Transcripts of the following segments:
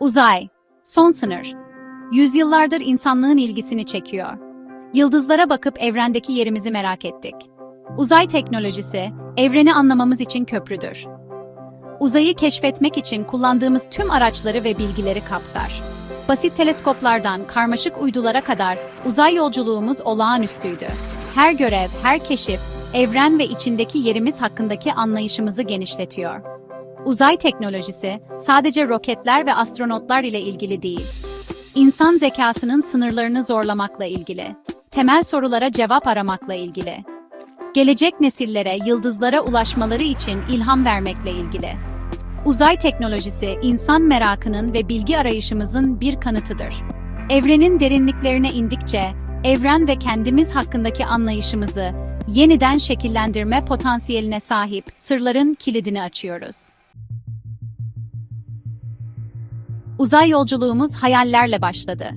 Uzay, son sınır. Yüzyıllardır insanlığın ilgisini çekiyor. Yıldızlara bakıp evrendeki yerimizi merak ettik. Uzay teknolojisi, evreni anlamamız için köprüdür. Uzayı keşfetmek için kullandığımız tüm araçları ve bilgileri kapsar. Basit teleskoplardan karmaşık uydulara kadar uzay yolculuğumuz olağanüstüydü. Her görev, her keşif, evren ve içindeki yerimiz hakkındaki anlayışımızı genişletiyor. Uzay teknolojisi sadece roketler ve astronotlar ile ilgili değil. İnsan zekasının sınırlarını zorlamakla ilgili. Temel sorulara cevap aramakla ilgili. Gelecek nesillere yıldızlara ulaşmaları için ilham vermekle ilgili. Uzay teknolojisi insan merakının ve bilgi arayışımızın bir kanıtıdır. Evrenin derinliklerine indikçe evren ve kendimiz hakkındaki anlayışımızı yeniden şekillendirme potansiyeline sahip sırların kilidini açıyoruz. Uzay yolculuğumuz hayallerle başladı.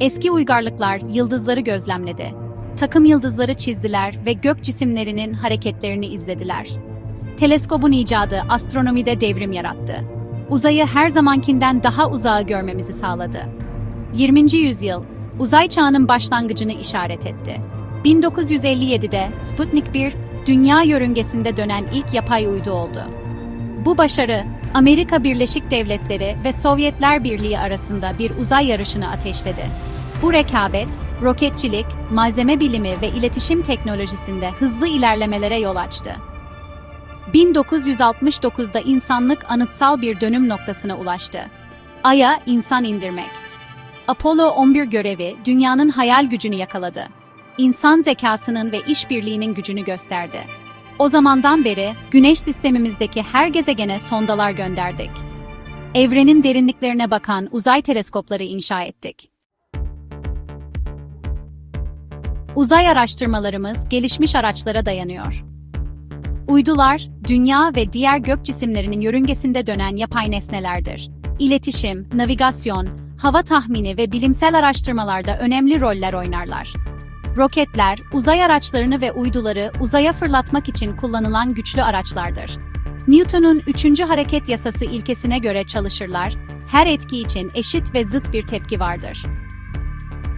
Eski uygarlıklar yıldızları gözlemledi. Takım yıldızları çizdiler ve gök cisimlerinin hareketlerini izlediler. Teleskobun icadı astronomide devrim yarattı. Uzayı her zamankinden daha uzağa görmemizi sağladı. 20. yüzyıl, uzay çağının başlangıcını işaret etti. 1957'de Sputnik 1, dünya yörüngesinde dönen ilk yapay uydu oldu. Bu başarı, Amerika Birleşik Devletleri ve Sovyetler Birliği arasında bir uzay yarışını ateşledi. Bu rekabet, roketçilik, malzeme bilimi ve iletişim teknolojisinde hızlı ilerlemelere yol açtı. 1969'da insanlık anıtsal bir dönüm noktasına ulaştı. Ay'a insan indirmek. Apollo 11 görevi dünyanın hayal gücünü yakaladı. İnsan zekasının ve işbirliğinin gücünü gösterdi. O zamandan beri Güneş sistemimizdeki her gezegene sondalar gönderdik. Evrenin derinliklerine bakan uzay teleskopları inşa ettik. Uzay araştırmalarımız gelişmiş araçlara dayanıyor. Uydular, dünya ve diğer gök cisimlerinin yörüngesinde dönen yapay nesnelerdir. İletişim, navigasyon, hava tahmini ve bilimsel araştırmalarda önemli roller oynarlar. Roketler, uzay araçlarını ve uyduları uzaya fırlatmak için kullanılan güçlü araçlardır. Newton'un üçüncü hareket yasası ilkesine göre çalışırlar, her etki için eşit ve zıt bir tepki vardır.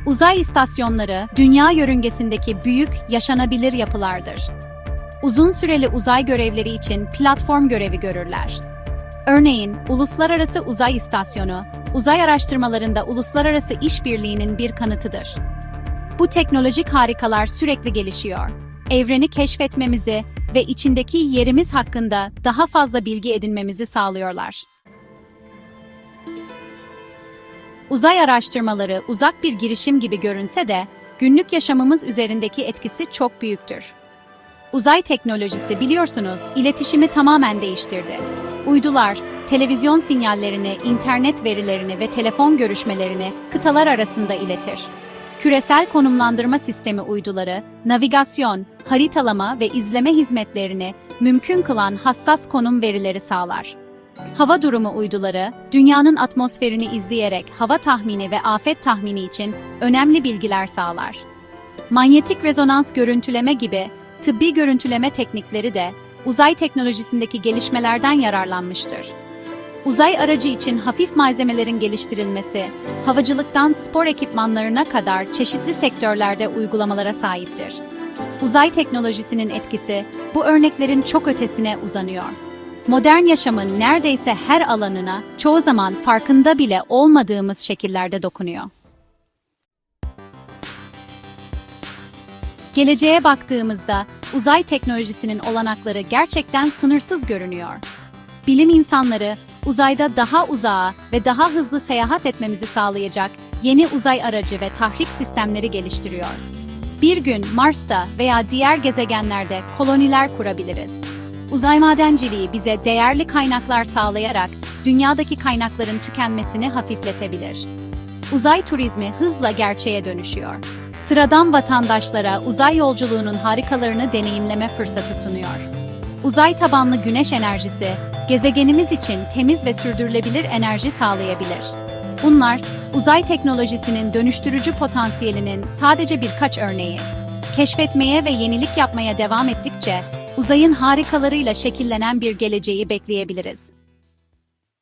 Uzay istasyonları, dünya yörüngesindeki büyük, yaşanabilir yapılardır. Uzun süreli uzay görevleri için platform görevi görürler. Örneğin, Uluslararası Uzay İstasyonu, uzay araştırmalarında uluslararası işbirliğinin bir kanıtıdır. Bu teknolojik harikalar sürekli gelişiyor. Evreni keşfetmemizi ve içindeki yerimiz hakkında daha fazla bilgi edinmemizi sağlıyorlar. Uzay araştırmaları uzak bir girişim gibi görünse de günlük yaşamımız üzerindeki etkisi çok büyüktür. Uzay teknolojisi biliyorsunuz iletişimi tamamen değiştirdi. Uydular, televizyon sinyallerini, internet verilerini ve telefon görüşmelerini kıtalar arasında iletir. Küresel konumlandırma sistemi uyduları, navigasyon, haritalama ve izleme hizmetlerini mümkün kılan hassas konum verileri sağlar. Hava durumu uyduları, dünyanın atmosferini izleyerek hava tahmini ve afet tahmini için önemli bilgiler sağlar. Manyetik rezonans görüntüleme gibi tıbbi görüntüleme teknikleri de uzay teknolojisindeki gelişmelerden yararlanmıştır. Uzay aracı için hafif malzemelerin geliştirilmesi, havacılıktan spor ekipmanlarına kadar çeşitli sektörlerde uygulamalara sahiptir. Uzay teknolojisinin etkisi bu örneklerin çok ötesine uzanıyor. Modern yaşamın neredeyse her alanına çoğu zaman farkında bile olmadığımız şekillerde dokunuyor. Geleceğe baktığımızda uzay teknolojisinin olanakları gerçekten sınırsız görünüyor. Bilim insanları uzayda daha uzağa ve daha hızlı seyahat etmemizi sağlayacak yeni uzay aracı ve tahrik sistemleri geliştiriyor. Bir gün Mars'ta veya diğer gezegenlerde koloniler kurabiliriz. Uzay madenciliği bize değerli kaynaklar sağlayarak dünyadaki kaynakların tükenmesini hafifletebilir. Uzay turizmi hızla gerçeğe dönüşüyor. Sıradan vatandaşlara uzay yolculuğunun harikalarını deneyimleme fırsatı sunuyor. Uzay tabanlı güneş enerjisi, gezegenimiz için temiz ve sürdürülebilir enerji sağlayabilir. Bunlar, uzay teknolojisinin dönüştürücü potansiyelinin sadece birkaç örneği. Keşfetmeye ve yenilik yapmaya devam ettikçe, uzayın harikalarıyla şekillenen bir geleceği bekleyebiliriz.